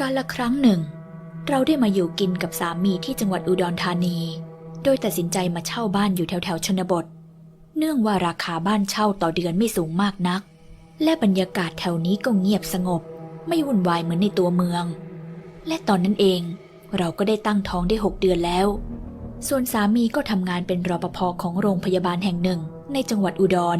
กาลครั้งหนึ่ง เราได้มาอยู่กินกับสามีที่จังหวัดอุดรธานี โดยตัดสินใจมาเช่าบ้านอยู่แถวแถวชนบท เนื่องว่าราคาบ้านเช่าต่อเดือนไม่สูงมากนัก และบรรยากาศแถวนี้ก็เงียบสงบ ไม่วุ่นวายเหมือนในตัวเมือง และตอนนั้นเองเราก็ได้ตั้งท้องได้หกเดือนแล้ว ส่วนสามีก็ทำงานเป็นรปภของโรงพยาบาลแห่งหนึ่งในจังหวัดอุดร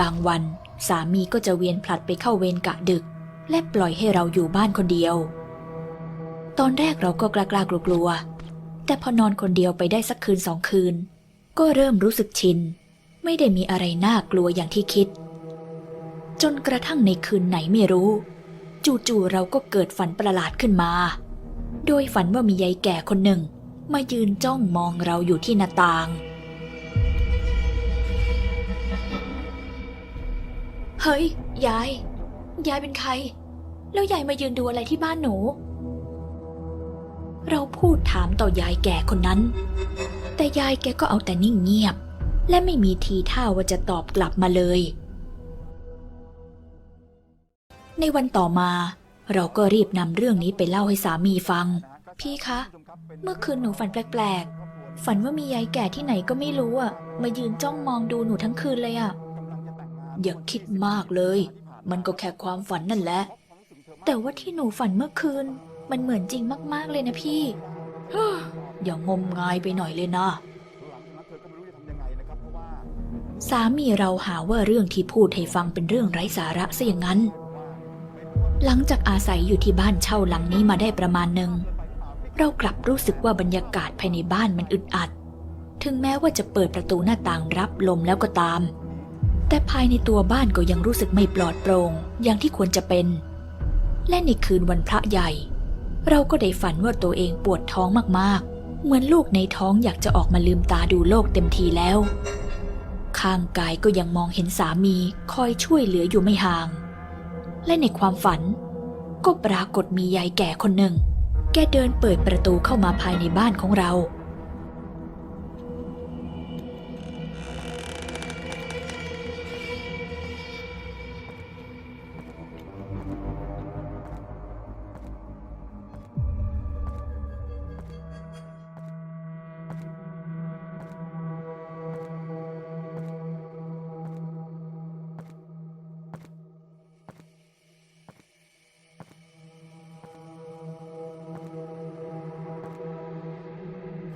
บางวัน สามีก็จะเวียนผลัดไปเข้าเวรกะดึก และปล่อยให้เราอยู่บ้านคนเดียว ตอนแรกเราก็กล้ากล้ากลัวๆแต่พอนอนคนเดียวไปได้สักคืนสองคืน ก็เริ่มรู้สึกชิน ไม่ได้มีอะไรน่ากลัวอย่างที่คิด จนกระทั่งในคืนไหนไม่รู้ จู่ๆเราก็เกิดฝันประหลาดขึ้นมา โดยฝันว่ามียายแก่คนหนึ่ง มายืนจ้องมองเราอยู่ที่หน้าต่าง เฮ้ย ยาย ยายเป็นใคร แล้วยายมายืนดูอะไรที่บ้านหนู เราพูดถามต่อยายแก่คนนั้น แต่ยายแกก็เอาแต่นิ่งเงียบ และไม่มีทีท่าว่าจะตอบกลับมาเลย ในวันต่อมา เราก็รีบนำเรื่องนี้ไปเล่าให้สามีฟัง พี่คะ เมื่อคืนหนูฝันแปลกๆ ฝันว่ามียายแก่ที่ไหนก็ไม่รู้อะมายืนจ้องมองดูหนูทั้งคืนเลยอะ อย่าคิดมากเลย มันก็แค่ความฝันนั่นแหละ แต่ว่าที่หนูฝันเมื่อคืน มันเหมือนจริงมากๆเลยนะพี่อย่างมงายไปหน่อยเลยนะสามีเราหาว่าเรื่องที่พูดให้ฟังเป็นเรื่องไร้สาระซะอย่างนั้น หลังจากอาศัยอยู่ที่บ้านเช่าหลังนี้มาได้ประมาณหนึ่ง เรากลับรู้สึกว่าบรรยากาศภายในบ้านมันอึดอัด ถึงแม้ว่าจะเปิดประตูหน้าต่างรับลมแล้วก็ตาม แต่ภายในตัวบ้านก็ยังรู้สึกไม่ปลอดโปร่งอย่างที่ควรจะเป็น และในคืนวันพระใหญ่ เราก็ได้ฝันว่าตัวเองปวดท้องมากๆ เหมือนลูกในท้องอยากจะออกมาลืมตาดูโลกเต็มทีแล้ว ข้างกายก็ยังมองเห็นสามีคอยช่วยเหลืออยู่ไม่ห่าง และในความฝัน ก็ปรากฏมียายแก่คนหนึ่ง แกเดินเปิดประตูเข้ามาภายในบ้านของเรา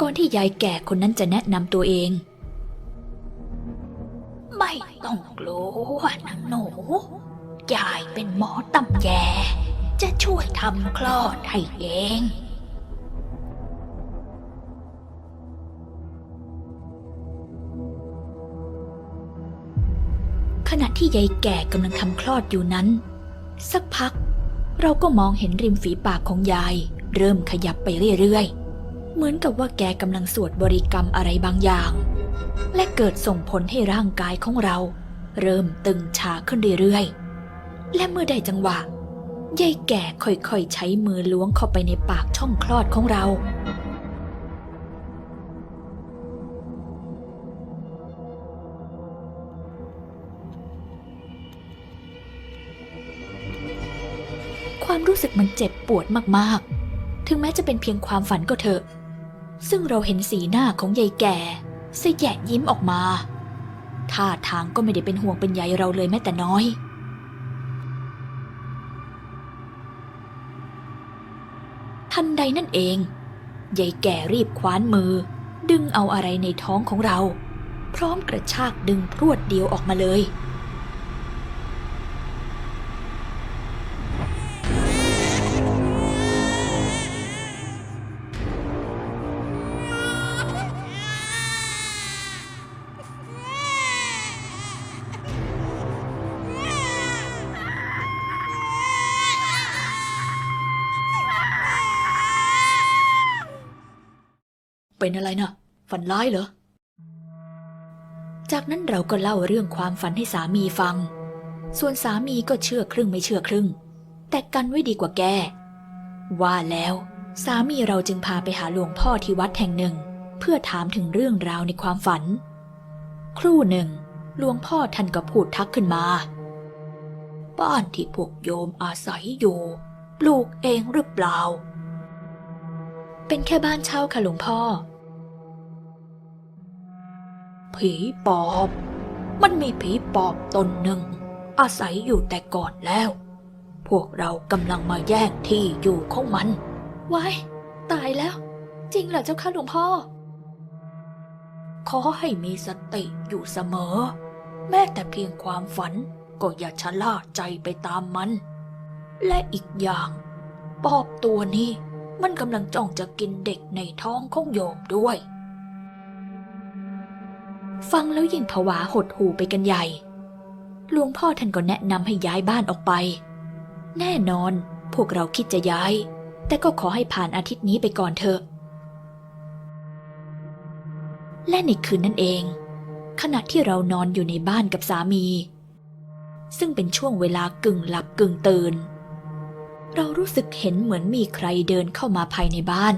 ก่อนที่ยายแก่คนนั้นจะแนะนำตัวเอง ไม่ต้องกลัวนะหนู ยายเป็นหมอตำแย จะช่วยทำคลอดให้เองขณะที่ยายแก่กำลังทำคลอดอยู่นั้น สักพัก เราก็มองเห็นริมฝีปากของยาย เริ่มขยับไปเรื่อยๆ เหมือนกับว่าแกกำลังสวดบริกรรมอะไรบางอย่าง และเกิดส่งผลให้ร่างกายของเรา เริ่มตึงชาขึ้นเรื่อยๆ และเมื่อใดจังหวะยายแก่ค่อยๆ ใช้มือล้วงเข้าไปในปากช่องคลอดของเรา ความรู้สึกมันเจ็บปวดมากๆ ถึงแม้จะเป็นเพียงความฝันก็เถอะ ซึ่งเราเห็นสีหน้าของยายแก่สแยะยิ้มออกมา ท่าทางก็ไม่ได้เป็นห่วงเป็นใยเราเลยแม้แต่น้อย ทันใดนั่นเอง ยายแก่รีบคว้านมือ ดึงเอาอะไรในท้องของเรา พร้อมกระชากดึงพรวดเดียวออกมาเลย เป็นอะไรนะฝันร้ายเหรอ จากนั้นเราก็เล่าเรื่องความฝันให้สามีฟัง ส่วนสามีก็เชื่อครึ่งไม่เชื่อครึ่ง แต่กันไว้ดีกว่าแก ว่าแล้ว สามีเราจึงพาไปหาหลวงพ่อที่วัดแห่งหนึ่ง เพื่อถามถึงเรื่องราวในความฝัน ครู่หนึ่งหลวงพ่อท่านก็พูดทักขึ้นมา บ้านที่พวกโยมอาศัยอยู่ ปลูกเองหรือเปล่า เป็นแค่บ้านเช่าค่ะหลวงพ่อ ผีปอบ มันมีผีปอบตนหนึ่ง อาศัยอยู่แต่ก่อนแล้ว พวกเรากำลังมาแย่งที่อยู่ของมัน ว้าย ตายแล้ว จริงเหรอเจ้าค่ะหลวงพ่อ ขอให้มีสติอยู่เสมอ แม้แต่เพียงความฝันก็อย่าชะล่าใจไปตามมัน และอีกอย่างปอบตัวนี้มันกำลังจ้องจะกินเด็กในท้องของโยมด้วย ฟังแล้วยิ่งผวาหดหูไปกันใหญ่ หลวงพ่อท่านก็แนะนำให้ย้ายบ้านออกไป แน่นอนพวกเราคิดจะย้าย แต่ก็ขอให้ผ่านอาทิตย์นี้ไปก่อนเถอะ และในคืนนั้นเอง ขณะที่เรานอนอยู่ในบ้านกับสามี ซึ่งเป็นช่วงเวลากึ่งหลับกึ่งตื่น เรารู้สึกเห็นเหมือนมีใครเดินเข้ามาภายในบ้าน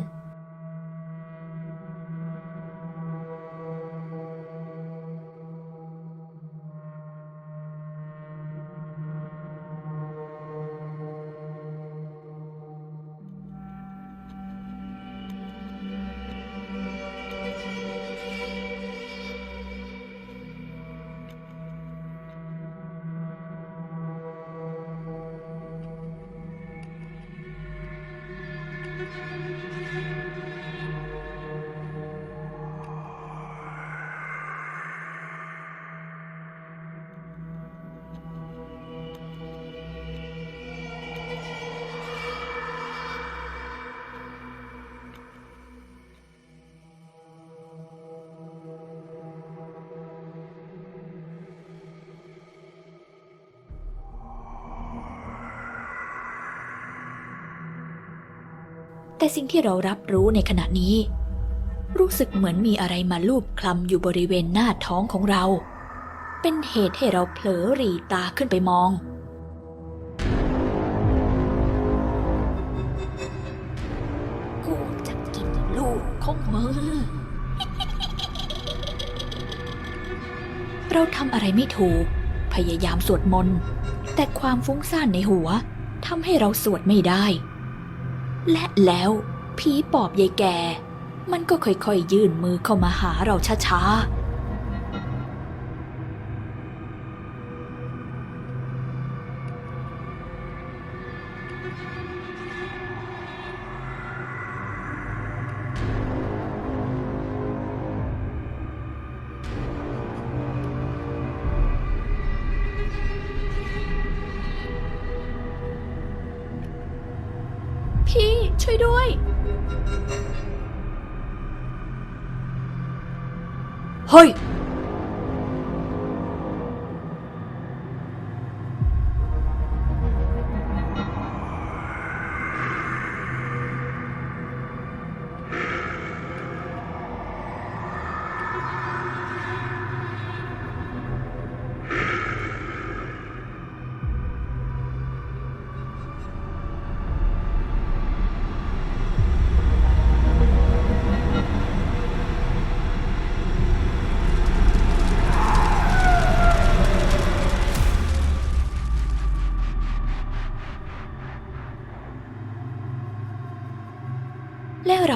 แต่สิ่งที่เรารับรู้ในขณะนี้ รู้สึกเหมือนมีอะไรมาลูบคลำอยู่บริเวณหน้าท้องของเรา เป็นเหตุให้เราเผลอหรีตาขึ้นไปมองกูจะกินลูกของมึงเราทำอะไรไม่ถูก พยายามสวดมนต์ แต่ความฟุ้งซ่านในหัวทำให้เราสวดไม่ได้ และแล้วผีปอบยายแก่ มันก็ค่อยๆ ยื่นมือเข้ามาหาเราช้าๆ พี่ช่วยด้วย เฮ้ย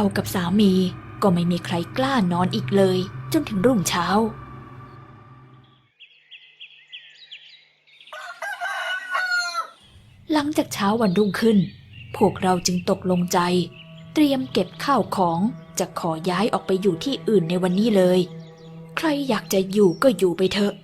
เรากับสามีก็ไม่มีใครกล้านอนอีกเลย จนถึงรุ่งเช้า หลังจากเช้าวันรุ่งขึ้น พวกเราจึงตกลงใจ เตรียมเก็บข้าวของจะขอย้ายออกไปอยู่ที่อื่นในวันนี้เลย ใครอยากจะอยู่ก็อยู่ไปเถอะ